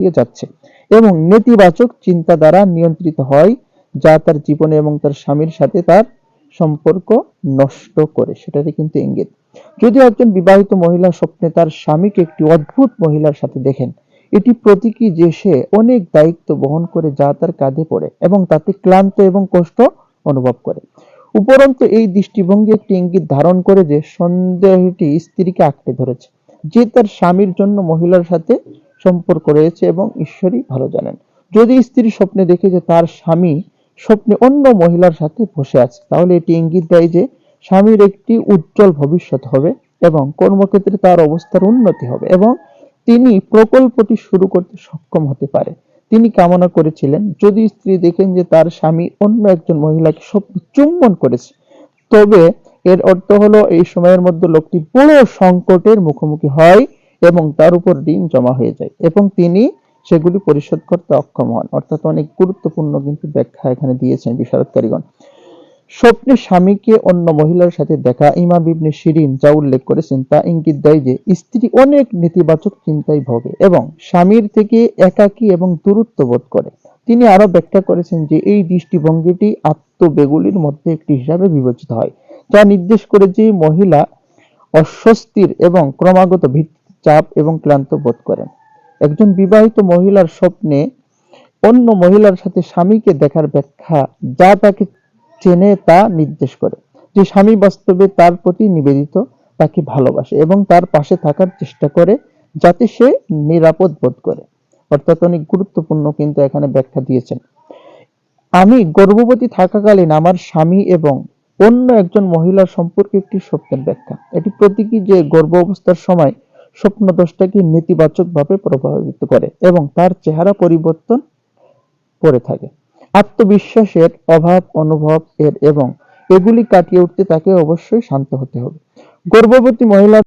দিয়ে যাচ্ছে এবং নেতিবাচক চিন্তা দ্বারা নিয়ন্ত্রিত হয় যা তার জীবনে এবং তার স্বামীর সাথে তার সম্পর্ক নষ্ট করে। সেটারই কিন্তু ইঙ্গিত। যদি একজন বিবাহিত মহিলা স্বপ্নে তার স্বামীকে একটি অদ্ভুত মহিলার সাথে দেখেন, এটি প্রতীকী যে সে অনেক দায়িত্ব বহন করে যা তার কাঁধে পড়ে এবং তাতে ক্লান্ত এবং কষ্ট অনুভব করে। উপরন্তু এই দৃষ্টিভঙ্গি একটি ইঙ্গিত ধারণ করে যে সন্দেহটি স্ত্রীকে আঁকড়ে ধরেছে, যে তার স্বামীর জন্য মহিলার সাথে সম্পর্ক রয়েছে এবং ঈশ্বরই ভালো জানেন। যদি স্ত্রী স্বপ্নে দেখে যে তার স্বামী স্বপ্নে অন্য মহিলার সাথে বসে আছে, তাহলে এটি ইঙ্গিত দেয় যে স্বামীর একটি উজ্জ্বল ভবিষ্যৎ হবে এবং কর্মক্ষেত্রে তার অবস্থার উন্নতি হবে এবং তিনি প্রকল্পটি শুরু করতে সক্ষম হতে পারে। তিনি কামনা করেছিলেন, যদি স্ত্রী দেখেন যে তার স্বামী অন্য একজন মহিলাকে স্বপ্নে চুম্বন করেছে, তবে এর অর্থ হলো এই সময়ের মধ্যে লোকটি বড় সংকটের মুখোমুখি হয় এবং তার উপর ঋণ জমা হয়ে যায় এবং তিনি সেগুলি পরিশোধ করতে অক্ষম হন। অর্থাৎ অনেক গুরুত্বপূর্ণ কিন্তু ব্যাখ্যা এখানে দিয়েছেন বিশারদকারীগণ। স্বপ্নে স্বামীকে অন্য মহিলার সাথে দেখা ইমাম ইবনে শিরিন যা উল্লেখ করেছেন তা ইঙ্গিত দেয় যে, স্ত্রী অনেক নেতিবাচক চিন্তায় ভোগে এবং স্বামীর থেকে একাকী এবং দূরত্ব বোধ করে। তিনি আরও ব্যাখ্যা করেছেন যে, এই দৃষ্টিভঙ্গিটি আত্মবেগুলির মধ্যে একটি হিসাবে বিবেচিত হয়, যা নির্দেশ করে যে মহিলা অস্বস্তির এবং ক্রমাগত ভিত্তিক চাপ এবং ক্লান্ত বোধ করেন। একজন বিবাহিত মহিলার স্বপ্নে অন্য মহিলার সাথে স্বামীকে দেখার ব্যাখ্যা যা তাকে চেনে তা নির্দেশ করে। যে স্বামী বাস্তবে তার প্রতি নিবেদিত, তাকে ভালোবাসে এবং তার পাশে থাকার চেষ্টা করে যাতে সে নিরাপদ বোধ করে। অর্থাৎ অনেক গুরুত্বপূর্ণ কিন্তু এখানে ব্যাখ্যা দিয়েছেন। আমি গর্ভবতী থাকাকালীন আমার স্বামী এবং অন্য একজন মহিলার সম্পর্কে একটি স্বপ্নের ব্যাখ্যা। এটি প্রতীকী যে গর্ভ অবস্থার সময় স্বপ্ন দোষটাকে নেতিবাচকভাবে প্রভাবিত করে এবং তার চেহারা পরিবর্তন করে থাকে। আত্মবিশ্বাসের অভাব, অনুভব, এর এবং এগুলি কাটিয়ে উঠতে তাকে অবশ্যই শান্ত হতে হবে। গর্ভবতী মহিলা